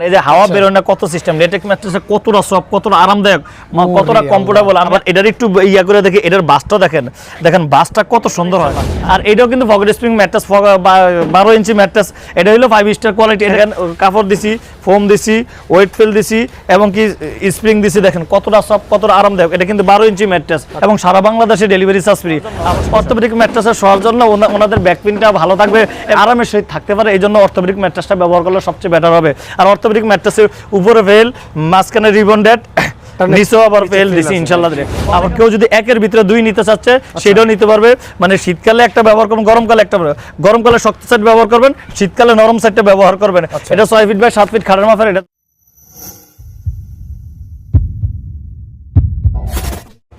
এই যে হাওয়া বেরোয় না কত সিস্টেম লেটেক ম্যাট্রেসে কতটা সফট কতটা আরামদায়ক কতটা কমফোর্টেবল আবার এটার একটু ইয়া করে দেখি এটার বাসটা দেখেন। দেখেন বাসটা কত সুন্দর হয়। আর এটাও কিন্তু পকেট স্প্রিং ম্যাট্রেস বারো ইঞ্চি ম্যাট্রেস এটা হলো ফাইভ স্টার কোয়ালিটি দেখেন কাপড় দিছি ফোম দিছি ওয়েট ফিল দিছি এবং কি স্প্রিং দিছি দেখেন কতটা সফট কতটা আরামদায়ক। এটা কিন্তু বারো ইঞ্চি ম্যাট্রেস এবং সারা বাংলাদেশে ডেলিভারি চার্জ ফ্রি অর্থোপেডিক ম্যাট্রেসের শোয়ার জন্য ওনা- ওনাদের ব্যাক পিনটা ভালো থাকবে আরামের সহিত থাকতে পারে এই জন্য অর্থোপেডিক ম্যাট্রেসটা ব্যবহার করলে সবচেয়ে বেটার হবে। আর অর্থোপেডিক ম্যাট্রেসের উপরে ফেল মাঝখানে রিবন্ডেড নিচেও আবার ফেল দিছি ইনশাল্লাহ আবার কেউ যদি একের ভিতরে দুই নিতে চাচ্ছে সেটাও নিতে পারবে। মানে শীতকালে একটা ব্যবহার করবেন গরমকালে একটা গরমকালে শক্ত সাইড ব্যবহার করবেন শীতকালে নরম সাইডটা ব্যবহার করবেন। এটা ছয় ফিট বাই সাত ফিট খাটের এটা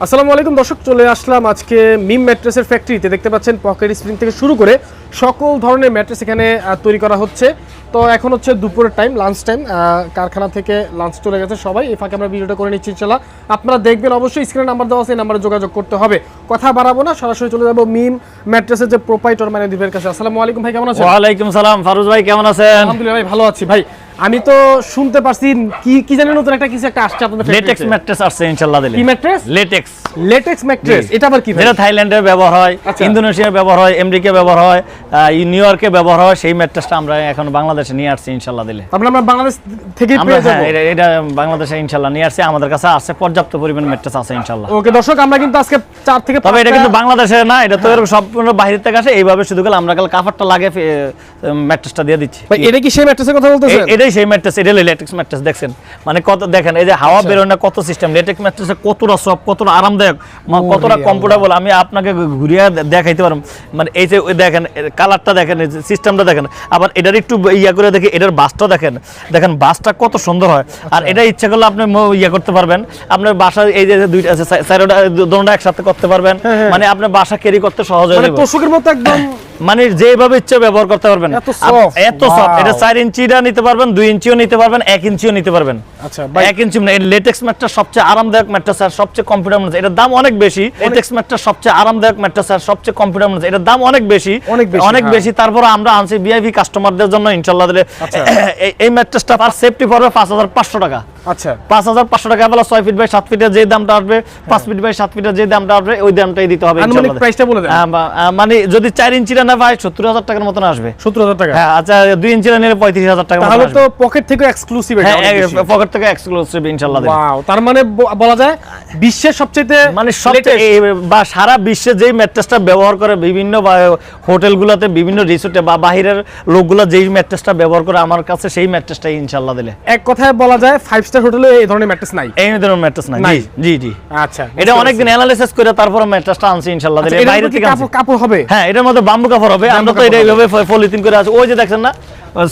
আসসালামু আলাইকুম দর্শক চলে আসলাম আজকে মিম ম্যাট্রেসের ফ্যাক্টরিতে দেখতে পাচ্ছেন পকেট স্প্রিং থেকে শুরু করে সকল ধরনের ম্যাট্রেস এখানে তৈরি করা হচ্ছে। তো এখন হচ্ছে দুপুরের টাইম লাঞ্চ টাইম কারখানা থেকে লাঞ্চ চলে গেছে সবাই। এই ফাঁকে আমরা ভিডিওটা করে নিচ্ছি ইনশাল্লাহ আপনারা দেখবেন অবশ্যই স্ক্রিনে নাম্বার দেওয়া আছে এই নাম্বারে যোগাযোগ করতে হবে। কথা বাড়াবো না সরাসরি চলে যাব মিম ম্যাট্রেসের যে প্রোপাইটর মানে দিবের কাছে। আসসালামু আলাইকুম ভাই কেমন আছেন? ওয়ালাইকুম সালাম ফারুজ ভাই কেমন আছেন? আলহামদুলিল্লাহ ভাই ভালো আছি। ভাই আমি তো শুনতে পারছি কি কি জানেন নতুন একটা কিছু একটা আসছে আপনাদের লেটেক্স। ম্যাট্রেস আসছে ইনশাল্লাহ দিলে। কি ম্যাট্রেস লেটেক্স লেটেক্স ম্যাট্রেস এটা আবার কি থাইল্যান্ডে ব্যবহার হয় আচ্ছা। ইন্দোনেশিয়ায় ব্যবহার হয় আমেরিকা ব্যবহার হয় নিউ ইয়র্কে ব্যবহার হয় সেই ম্যাট্রেসটা আমরা এখন বাংলাদেশে নিয়ে আসছি ইনশাল্লাহ দিলে। তারপরে আমরা বাংলাদেশ পেয়ে হ্যাঁ এটা- বাংলাদেশে নিয়ে আসছি আমাদের কাছে আছে পর্যাপ্ত পরিমাণ ম্যাট্রেস আছে ওকে দর্শক আমরা কিন্তু আজকে চার থেকে তবে এটা কিন্তু বাংলাদেশে না এটা তো এরকম সম্পূর্ণ বাইরে থেকে আসে এইভাবে শুধু গেলে আমরা কাল কাপড়টা লাগে ম্যাট্রেসটা দিয়ে দিচ্ছি। এটা কি সেই ম্যাট্রেসের কথা বলতেছেন? এটাই সেই ম্যাট্রেস এটা লেটেক্স ম্যাট্রেস দেখছেন? মানে কত দেখেন এই যে হাওয়া বেরোয় না কত সিস্টেম লেটেক্স ম্যাট্রেসে কতটা সফট কতটা আরামদায়ক। মা- কতটা কমফোর্টেবল আমি আপনাকে ঘুরিয়ে দেখাইতে পারব। মানে এই যে দেখেন কালারটা দেখেন সিস্টেমটা দেখেন আবার এটার একটু ইয়া করে দেখি এটার বাসটা দেখেন। দেখেন বাসটা কত সুন্দর হয়। আর এটা ইচ্ছা করলে আপনি ইয়া করতে পারবেন। আপনার বাসা এই যে দুইটা আছে সাইডটা দোনটা একসাথে করতে পারবেন। মানে আপনার বাসা ক্যারি করতে সহজ হয়ে মানে যাবে। তোষকের মতো একদম মানে যেভাবে ইচ্ছা ব্যবহার করতে পারবেন। এত সফট. এটা চার ইঞ্চিটা নিতে পারবেন দুই ইঞ্চিও নিতে পারবেন এক ইঞ্চিও নিতে পারবেন। আচ্ছা এক ইঞ্চি মানে লেটেক্স ম্যাটটা সবচেয়ে আরামদায়ক ম্যাট্রেস আর সবচেয়ে কমফোর্টেবল এটার দাম অনেক বেশি। লেটেক্স ম্যাটটা সবচেয়ে আরামদায়ক ম্যাট্রেস আর সবচেয়ে কমফোর্টেবল এটার দাম অনেক বেশি। অনেক বেশি, হ্যাঁ। তারপর আমরা আনছি ভিআইপি কাস্টমারদের জন্য ইনশাআল্লাহ দিলে আচ্ছা। এই- ম্যাট্রেসটা পার সেফটি পড়বে পাঁচ হাজার পাঁচশো টাকা। আচ্ছা। পাঁচ হাজার পাঁচশো টাকা বলা ছয় ফিট বাই সাত ফিটের যে দামটা আসবে পাঁচ ফিট বাই সাত ফিটের যে দামটা আসবে ওই দামটাই দিতে হবে প্রাইসটা বলে আহ, মানে যদি চার ইঞ্চিটা না ভাই সত্তর হাজার টাকার মতন আসবে। সত্তর হাজার টাকা? হ্যাঁ আচ্ছা দুই ইঞ্চিটা নিলে পঁয়ত্রিশ হাজার টাকা তাহলে তো পকেট থেকে এক্সক্লুসিভ হ্যাঁ পকেট থেকে এক্সক্লুসিভ ইনশাল্লাহ তার মানে বলা যায় বিশ্বের সবচেয়ে মানে সবচেয়ে বা সারা বিশ্বে যেই ম্যাট্রেসটা ব্যবহার করে বিভিন্ন হোটেলগুলোতে বিভিন্ন রিসোর্টে বা বাহিরের লোকগুলো যেই ম্যাট্রেসটা ব্যবহার করে আমার কাছে সেই ম্যাট্রেসটাই ইনশাল্লাহ দিলে। এক কথায় বলা যায় ফাইভ স্টার হোটেলে এই ধরনের ম্যাট্রেস নাই। এই ধরনের ম্যাট্রেস নাই। জি জি জি। আচ্ছা এটা অনেকদিন অ্যানালাইসিস করে তারপর ম্যাট্রেসটা আনছি ইনশাল্লাহ দিলে বাইরে থেকে কাপড় কাপড় হবে? হ্যাঁ এটার মধ্যে বাম্বু কাপড় হবে। আমরা তো এটা এইভাবে পলিথিন করে আছে। ওই যে দেখছেন না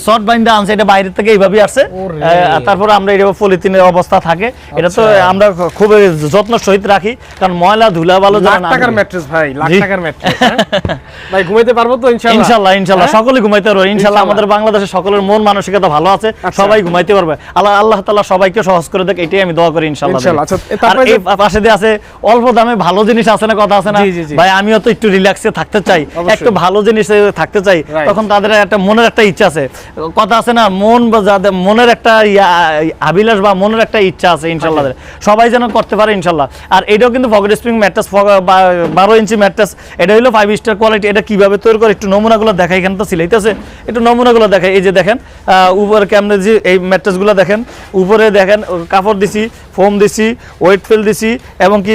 শর্ট বাইন্ডা আনছে এটা বাইরে থেকে এইভাবেই আসছে। তারপরে আমরা এটা পলিথিনের অবস্থা থাকে। এটা তো আচ্ছা। আমরা খুব যত্ন সহিত রাখি। কারণ ময়লা ধুলা ভালো লাখ যেন না টাকার ম্যাট্রেস ভাই লাখ টাকার ম্যাট্রেস ভাই ঘুমাইতে পারব তো ইনশাআল্লাহ? ইনশাল্লাহ ইনশাল্লাহ হ্যাঁ? সকলে ঘুমাইতে পারবে। ইনশাল্লাহ। আমাদের বাংলাদেশের সকলের মন মানসিকতা ভালো আছে। আচ্ছা। সবাই ঘুমাইতে পারবে। আল্লাহ আল্লাহ তাআলা সবাইকে সহজ করে দেখ এটাই আমি দোয়া করি ইনশাল্লাহ। আচ্ছা, তারপরে এই পাশে দিয়ে আছে অল্প দামে ভালো জিনিস আছে না কথা আছে না। ভাই আমিও তো একটু রিল্যাক্সে থাকতে চাই। একটু ভালো জিনিসে থাকতে চাই। তখন তাদের একটা মনের একটা ইচ্ছা আছে। কথা আছে না মন বা যাদের মনের একটা আবিলাস বা মনের একটা ইচ্ছা আছে ইনশাল্লাহ সবাই যেন করতে পারে ইনশাল্লাহ আর এটাও কিন্তু পকেট স্প্রিং ম্যাট্রেস বারো ইঞ্চি ম্যাট্রেস এটা হলো ফাইভ স্টার কোয়ালিটি এটা কীভাবে তৈরি করে একটু নমুনাগুলো দেখাই এখানে তো সিলাইতেছে একটু নমুনাগুলো দেখাই। এই যে দেখেন উপরে কেমনে যে এই ম্যাট্রেসগুলো দেখেন উপরে দেখেন কাপড় দিছি। ফোম দিছি ওয়েট ফিল দিছি এবং কি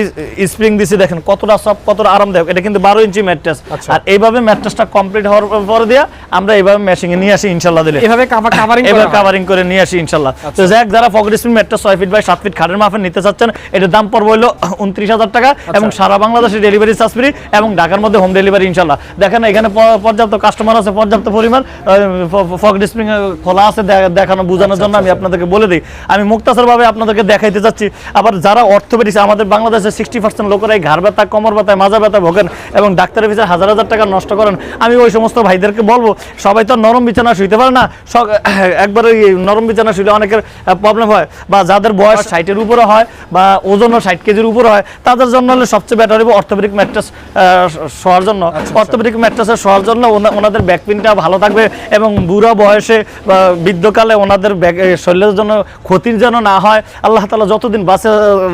স্প্রিং দিছি দেখেন কতটা সব কতটা আরামদায়ক। এটা কিন্তু বারো ইঞ্চি ম্যাট্রেস আচ্ছা। আর এইভাবে ম্যাট্রেসটা কমপ্লিট হওয়ার পরে দিয়ে আমরা এইভাবে মেশিংয়ে নিয়ে আসি ইনশাল্লাহ দিলে। এভাবে কাভার এবার কাভারিং করে নিয়ে আসি ইনশাল্লাহ তো যাক যারা পকেট স্প্রিং ম্যাটটা ছয় ফিট বাই সাত ফিট খাটের মাফে নিতে চাচ্ছেন এটার দাম পড়বে হলো উনত্রিশ হাজার টাকা এবং সারা বাংলাদেশে ডেলিভারি চার্জ ফ্রি এবং ঢাকার মধ্যে হোম ডেলিভারি ইনশাল্লাহ দেখেন এখানে পর্যাপ্ত কাস্টমার আছে পর্যাপ্ত পরিমাণ স্প্রিং খোলা আছে দেখানো বোঝানোর জন্য আমি আপনাদেরকে বলে দিই। আমি মুক্তাসর ভাবে আপনাদেরকে দেখাইতে চাচ্ছি। যাচ্ছি আবার যারা অর্থোপেডিক্স আমাদের বাংলাদেশে সিক্সটি পার্সেন্ট লোকেরা এই ঘাড় ব্যথা কোমর ব্যথা মাজা ব্যথা ভোগেন এবং ডাক্তারের পিছনে হাজার হাজার টাকা নষ্ট করেন। আমি ওই সমস্ত ভাইদেরকে বলব সবাই তো নরম বিছানা শুইতে পারে না। সব একবার ওই নরম বিছানা শুইলে অনেকের প্রবলেম হয়। বা যাদের বয়স ষাটের উপরে হয় বা ওজনও ষাট কেজির উপরে হয় তাদের জন্য হলে সবচেয়ে বেটার হবে অর্থোপেডিক ম্যাট্রেস শোয়ার জন্য। অর্থোপেডিক ম্যাট্রেসের শোয়ার জন্য ওনা- ওনাদের ব্যাক পেনটা ভালো থাকবে এবং বুড়া বয়সে বা বৃদ্ধকালে ওনাদের শরীরের জন্য ক্ষতির যেন না হয় আল্লাহ তালা যতদিন বাঁচে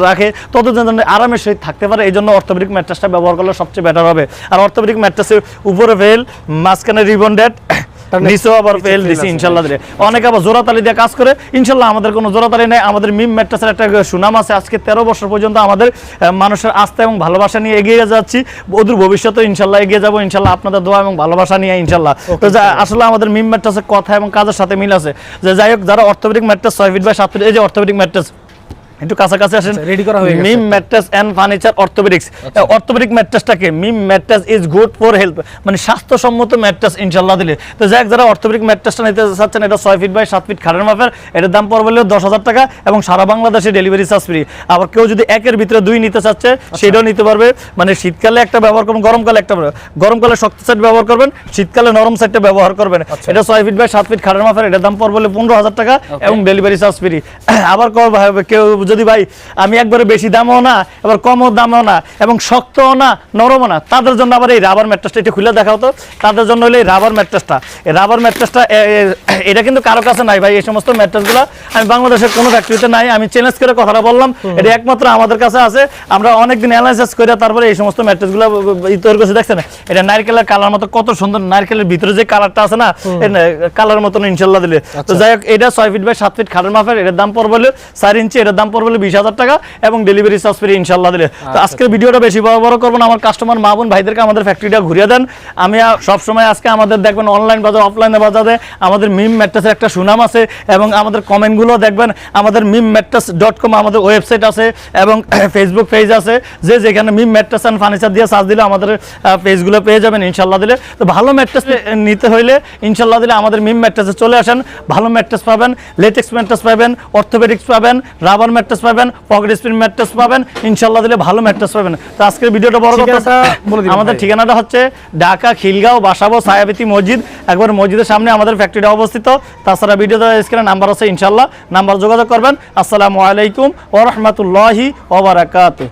রাখে ততদিন যেন আরামের সহিত থাকতে পারে। এই জন্য অর্থোপেডিক ম্যাট্রেসটা ব্যবহার করলে সবচেয়ে বেটার হবে। আর অর্থোপেডিক ম্যাট্রেসের উপরে ফেল মাঝখানে রিবন্ডেড নিচেও আবার ফেল দিছি ইনশাল্লাহ দিলে। অনেকে আবার জোড়াতালি দিয়ে কাজ করে। ইনশাল্লাহ আমাদের কোনো জোড়াতালি নেই। আমাদের মিম ম্যাট্রেসের একটা সুনাম আছে। আজকে তেরো বছর পর্যন্ত আমাদের মানুষের আস্থা এবং ভালোবাসা নিয়ে এগিয়ে যাচ্ছি। অদূর ভবিষ্যতে ইনশাল্লাহ এগিয়ে যাব। ইনশাল্লাহ আপনাদের দোয়া এবং ভালোবাসা নিয়ে ইনশাল্লাহ তো আসলে আমাদের মিম ম্যাট্রেসের কথা এবং কাজের সাথে মিল আছে। যে যাই হোক যারা অর্থোপেডিক ম্যাট্রাস ছয় ফিট বাই সাত ফিট এই যে অর্থোপেডিক ম্যাট্রেস একটু কাছাকাছি আসেন। আচ্ছা, ready করা হয়ে গেছে। Mim mattress and furniture orthopedics orthopedic ম্যাট্রেসটাকে Mim mattress is good for health মানে স্বাস্থ্যসম্মত ম্যাট্রেস ইনশাল্লাহ দিলে। তো যাক যারা অর্থোপেডিক ম্যাট্রেসটা নিতে চাচ্ছেন এটা ছয় ফিট বাই সাত ফিট খাটের মাপের। এটার দাম পড়বে হলো দশ হাজার টাকা এবং সারা বাংলাদেশে ডেলিভারি চার্জ ফ্রি আবার কেউ যদি একের ভিতরে দুই নিতে চাচ্ছে সেটাও নিতে পারবে। মানে শীতকালে একটা ব্যবহার করবেন গরমকালে একটা গরমকালে শক্ত সেট ব্যবহার করবেন শীতকালে নরম সেটটা ব্যবহার করবেন। এটা ছয় ফিট বাই সাত ফিট খাটের মাপের। এটার দাম পড়বে পনেরো হাজার টাকা এবং ডেলিভারি চার্জ ফ্রি আবার কেউ যদি ভাই আমি একবারে বেশি দামও না এবার কমও দামও না এবং শক্তও না নরমও না তাদের জন্য আবার এই রাবার ম্যাট্রেসটা একটু খুলে দেখাও তো। তাদের জন্য হলো এই রাবার ম্যাট্রেসটা এই রাবার ম্যাট্রেসটা এটা কিন্তু কারও কাছে নাই ভাই এই সমস্ত ম্যাট্রেসগুলো আমি বাংলাদেশের কোনো ফ্যাক্টরিতে নাই আমি চ্যালেঞ্জ করে কথাটা বললাম। এটা একমাত্র আমাদের কাছে আছে। আমরা অনেকদিন অ্যানালাইসিস করে তারপরে এই সমস্ত ম্যাট্রেসগুলো তৈরি করছে দেখছেন? এটা নারকেলের কালার মতো কত সুন্দর নারকেলের ভিতরে যে কালারটা আছে না কালার মতন ইনশাল্লাহ দিলে। তো যাই হোক এটা ছয় ফিট বাই সাত ফিট খাটের মাপের এটার দাম পড়বে চার ইঞ্চি এটার দাম হলো বিশ হাজার টাকা এবং ডেলিভারি চার্জ ফ্রি ইনশাল্লাহ দিলে। তো আজকের ভিডিওটা বেশি বড় বড় করব না আমার কাস্টমার মা বোন ভাইদেরকে আমাদের ফ্যাক্টরিটা ঘুরিয়ে দেন। আমি সব সময় আজকে আমাদের দেখবেন অনলাইন বাজার অফলাইনে বাজারে আমাদের মিম ম্যাট্রেসের একটা সুনাম আছে এবং আমাদের কমেন্টগুলো দেখবেন আমাদের মিম ম্যাট্রেস ডট কম আমাদের ওয়েবসাইট আছে এবং ফেসবুক পেজ আছে। যে যেখানে মিম ম্যাট্রেস অ্যান্ড ফার্নিচার দিয়ে সার্চ দিলে আমাদের পেজগুলো পেয়ে যাবেন ইনশাল্লাহ দিলে। তো ভালো ম্যাট্রেস নিতে হইলে ইনশাল্লাহ দিলে আমাদের মিম ম্যাট্রেসে চলে আসেন। ভালো ম্যাট্রেস পাবেন লেটেক্স ম্যাট্রেস পাবেন অর্থোপেডিক্স পাবেন রাবার ম্যাট্রেস পাবেন পকেট স্প্রিং ম্যাট্রেস পাবেন ইনশাল্লাহ দিলে ভালো ম্যাট্রেস পাবেন। তো আজকের ভিডিওটা বড় কথা। আমাদের ঠিকানাটা হচ্ছে ঢাকা খিলগাঁও বাসাবো সায়াবিতি মসজিদ। একবার মসজিদের সামনে আমাদের ফ্যাক্টরিটা অবস্থিত। তাছাড়া ভিডিও স্ক্রিনে নাম্বার আছে ইনশাল্লাহ নাম্বার যোগাযোগ করবেন। আসসালামু আলাইকুম ওরহমতুল্লাহি ওবরাকাতু